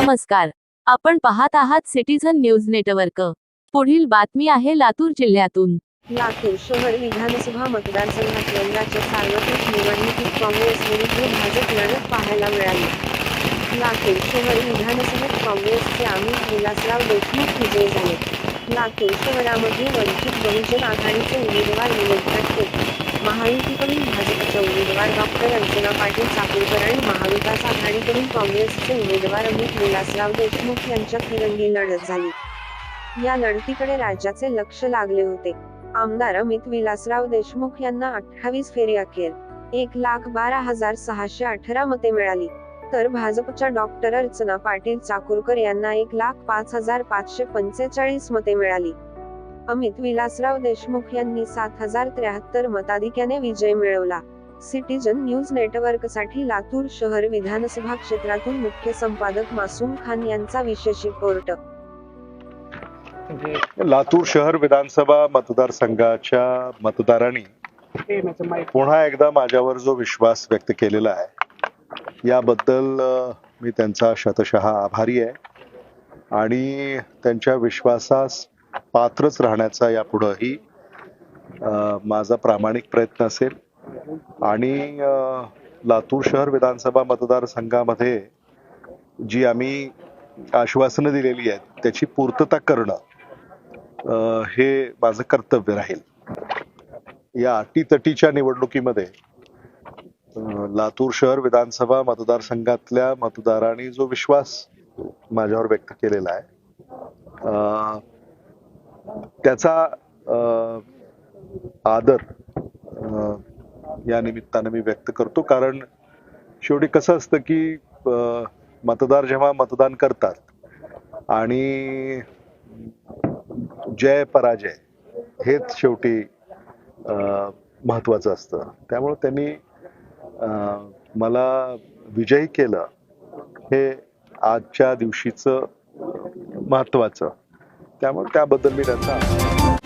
नमस्कार. आपण पाहत आहात सिटीझन न्यूज नेटवर्क. पुढील बातमी आहे लातूर जिल्ह्यातून. लातूर शहर विधानसभा मतदारसंघात यंदाच्या सार्वत्रिक निवडणुकीत काँग्रेस विरुद्ध भाजप लढत पाहायला मिळाली. लातूर शहर विधानसभेत काँग्रेसचे अमित विलासराव देशमुख विजयी झाले. लातूर शहरामध्ये वंचित बहुजन आघाडीचे उमेदवार विनोद खटके महायुतीकडून भाजपच्या उमेदवार डॉक्टर अर्चना पाटील चाकूरकर आणि महाविकास आघाडीकडून काँग्रेसचे उमेदवार अमित विलासराव देशमुख यांच्या फिरंगी लढत झाली. या लढतीकडे राज्याचे लक्ष लागले होते. आमदार अमित विलासराव देशमुख यांना अठ्ठावीस फेरी अखेर एक लाख बारा हजार सहाशे अठरा मते मिळाली. तर भाजपच्या डॉक्टर अर्चना पाटील चाकूरकर यांना एक लाख पाच हजार पाचशे पंचेचाळीस मते मिळाली. अमित विलासराव देशमुख यांनी सात हजार त्र्याहत्तर मताधिक्याने विजय मिळवला. सिटीजन न्यूज नेटवर्कसाठी लातूर शहर विधानसभा क्षेत्रातून मुख्य संपादक मासूम खान यांचा विशेष रिपोर्ट. लातूर शहर विधानसभा मतदारसंघाच्या मतदारांनी पुन्हा एकदा माझ्यावर जो विश्वास व्यक्त केलेला आहे याबद्दल मी त्यांचा शतशः आभारी आहे. आणि त्यांच्या विश्वासास पात्रच राहण्याचा यापुढंही माझा प्रामाणिक प्रयत्न असेल. आणि लातूर शहर विधानसभा मतदारसंघामध्ये जी आम्ही आश्वासनं दिलेली आहेत त्याची पूर्तता करणं हे माझं कर्तव्य राहील. या अटीतटीच्या निवडणुकीमध्ये लातूर शहर विधानसभा मतदारसंघातल्या मतदारांनी जो विश्वास माझ्यावर व्यक्त केलेला आहे त्याचा आदर या निमित्तानं मी व्यक्त करतो. कारण शेवटी कसं असतं की मतदार जेव्हा मतदान करतात आणि जय पराजय हेच शेवटी अं, महत्वाचं असतं. त्यामुळे त्यांनी अं, मला विजयी केलं हे आजच्या दिवशीचं महत्वाचं त्यामुळे त्याबद्दल मी त्यांचा